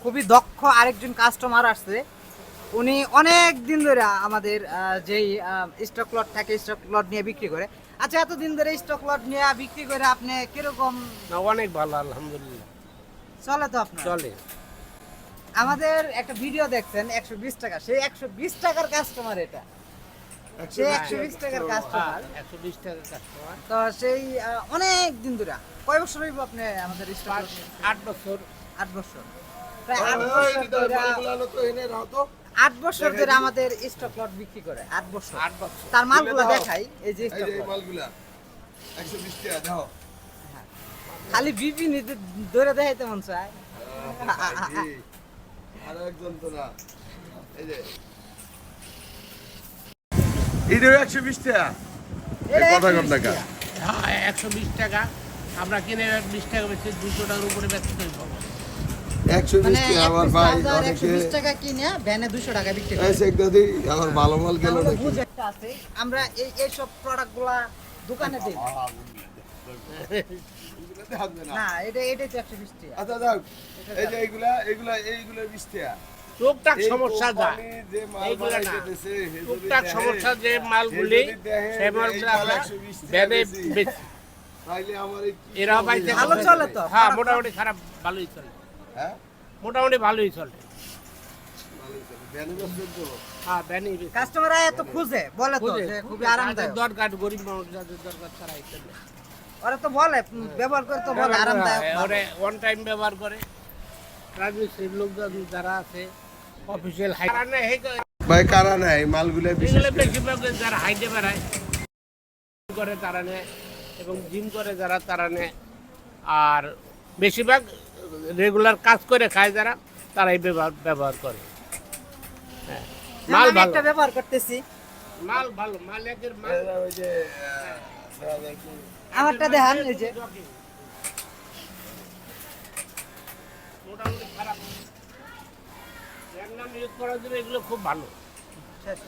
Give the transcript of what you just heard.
খুবই দক্ষ আরেকজন কাস্টমার আসছে। উনি অনেক দিন ধরে আমাদের যেই স্টক লট থাকে স্টক লট নিয়ে বিক্রি করে। আচ্ছা এতদিন ধরে স্টক লট নিয়ে বিক্রি করে আপনি কীরকম? না অনেক ভালো আলহামদুলিল্লাহ। চলে তো আপনার? চলে। আমাদের একটা ভিডিও দেখছেন একশো বিশ টাকা। সেই একশো বিশ টাকার কাস্টমার এটা। সে একশো বিশ টাকার কাস্টমার একশো বিশ টাকা কাস্টমার তো সেই অনেক দিন ধরে। কয় বছর হইব আপনি আমাদের স্টক আট বছর। আট বছর। প্রায় আট বছর ধরে আট বছর ধরে আমাদের স্টক লট বিক্রি করে। আট বছর। তার মালগুলো দেখাই এই যে stock lot। খালি বিপি নিতে ধরে দেখাইতে মন চায়। একশো বিশ টাকা। এটা কথা 120 কম টাকা। টাকা। হ্যাঁ একশো বিশ টাকা। আমরা কিনে বিশ টাকা বেশি দুশো টাকার উপরে বিশ মানে টাকা আমার ভাই একশো অনেকে টাকা কিনে ভ্যানে দুশো টাকা বিক্রি করে। এসে একটা আমার ভালো মাল গেল আমরা নাকি? বুঝে একটা আছে আমরা এই প্রোডাক্টগুলা দোকানে দিই। না এটা এটাই তো একশো বিশ টাকা। আচ্ছা যাক এই যে এইগুলা এইগুলা এইগুলা বিশ টাকা। টুকটাক সমস্যা যা। এইগুলা না। টুকটাক সমস্যা যে মালগুলি যে মালগুলো আমরা মাল 120 টাকা ব্যানে বেশি, বেচি। তাইলে আমার এই কি এরা হবে? ভালো চলে তো হ্যাঁ মোটামুটি খারাপ ভালোই চলে। হ্যাঁ? মোটামুটি ভালোই চলে। ব্যানে? হ্যাঁ ব্যানই কাস্টমার এত খুঁজে বলে তো খুবই আরামদায়ক। দরকার গরিব মানুষ যাদের দরকার তারা ইত্যাদি ওরা তো বলে ব্যবহার করে তো বলে আরামদায়ক ওরে ওয়ান টাইম ব্যবহার করে। রাজমিস্ত্রির লোকজন যারা আছে অফিসিয়াল হাই ভাই কারা নাই মালগুলা যারা হাইটে বেড়ায় করে তারা নেয়। এবং জিম করে যারা তারা নেয় আর বেশিরভাগ রেগুলার কাজ করে খায় যারা তারাই ব্যবহার ব্যবহার করে। হ্যাঁ। মাল ভালো একটা ব্যবহার করতেছি। মাল ভালো মাল একের মাল। ওই যে, আমারটা দেখান এই যে। মোটামুটি খারাপ। এর নাম ইউজ করার জন্য এগুলো খুব ভালো। শেষ।